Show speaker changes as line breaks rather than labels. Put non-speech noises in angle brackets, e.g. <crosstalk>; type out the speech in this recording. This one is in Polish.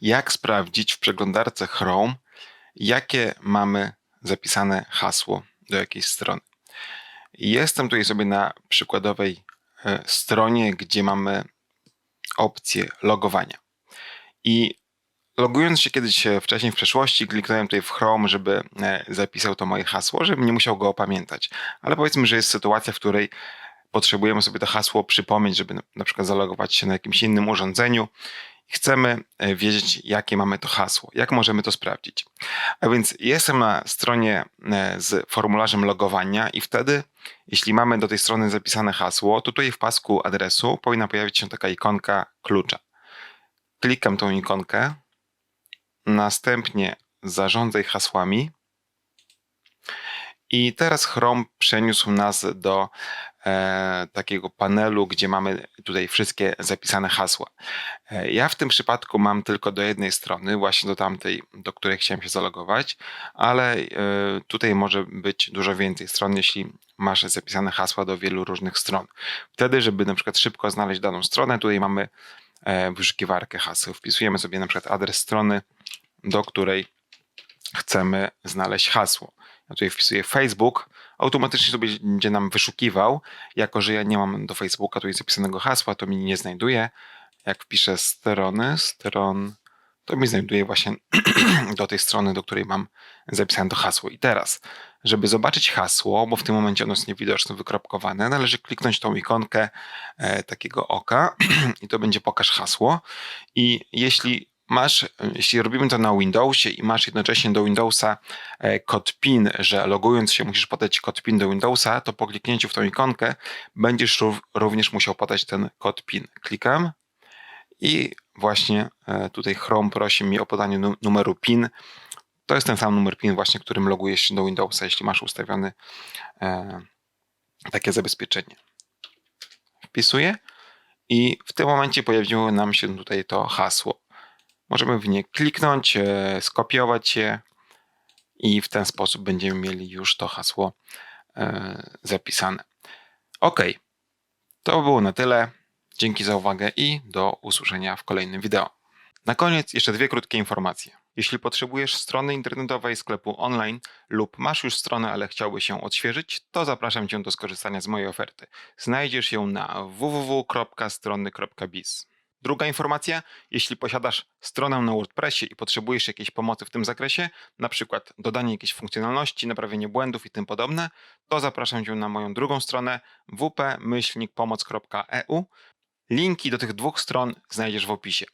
jak sprawdzić w przeglądarce Chrome, jakie mamy zapisane hasło do jakiejś strony. Jestem tutaj sobie na przykładowej e, stronie, gdzie mamy opcję logowania. I logując się kiedyś e, wcześniej w przeszłości, kliknąłem tutaj w Chrome, żeby e, zapisał to moje hasło, żebym nie musiał go opamiętać. Ale powiedzmy, że jest sytuacja, w której potrzebujemy sobie to hasło przypomnieć, żeby na- na przykład zalogować się na jakimś innym urządzeniu. Chcemy e, wiedzieć, jakie mamy to hasło, jak możemy to sprawdzić. A więc jestem na stronie e, z formularzem logowania i wtedy, jeśli mamy do tej strony zapisane hasło, to tutaj w pasku adresu powinna pojawić się taka ikonka klucza. Klikam tą ikonkę, następnie zarządzaj hasłami i teraz Chrome przeniósł nas do e, takiego panelu, gdzie mamy tutaj wszystkie zapisane hasła. E, ja w tym przypadku mam tylko do jednej strony, właśnie do tamtej, do której chciałem się zalogować, ale e, tutaj może być dużo więcej stron, jeśli masz zapisane hasła do wielu różnych stron. Wtedy, żeby na przykład szybko znaleźć daną stronę, tutaj mamy e, wyszukiwarkę haseł. Wpisujemy sobie na przykład adres strony, do której chcemy znaleźć hasło. Tutaj wpisuję Facebook, automatycznie sobie będzie nam wyszukiwał. Jako, że ja nie mam do Facebooka tutaj zapisanego hasła, to mi nie znajduje. Jak wpiszę strony, stron, to mi znajduje właśnie <clears throat> do tej strony, do której mam zapisane to hasło. I teraz, żeby zobaczyć hasło, bo w tym momencie ono jest niewidoczne, wykropkowane, należy kliknąć tą ikonkę e, takiego oka <clears throat> i to będzie pokaż hasło. I jeśli masz, jeśli robimy to na Windowsie i masz jednocześnie do Windowsa e, kod PIN, że logując się musisz podać kod PIN do Windowsa, to po kliknięciu w tą ikonkę będziesz rów- również musiał podać ten kod PIN. Klikam i właśnie e, tutaj Chrome prosi mnie o podanie nu- numeru PIN. To jest ten sam numer PIN właśnie, którym logujesz się do Windowsa, jeśli masz ustawiony e, takie zabezpieczenie. Wpisuję i w tym momencie pojawiło nam się tutaj to hasło. Możemy w nie kliknąć, e, skopiować je i w ten sposób będziemy mieli już to hasło e, zapisane. Ok, to było na tyle. Dzięki za uwagę i do usłyszenia w kolejnym wideo. Na koniec jeszcze dwie krótkie informacje. Jeśli potrzebujesz strony internetowej sklepu online lub masz już stronę, ale chciałbyś się odświeżyć, to zapraszam Cię do skorzystania z mojej oferty. Znajdziesz ją na www.strony.biz. Druga informacja, jeśli posiadasz stronę na WordPressie i potrzebujesz jakiejś pomocy w tym zakresie, na przykład dodanie jakiejś funkcjonalności, naprawienie błędów i tym podobne, to zapraszam Cię na moją drugą stronę wp-pomoc.eu. Linki do tych dwóch stron znajdziesz w opisie.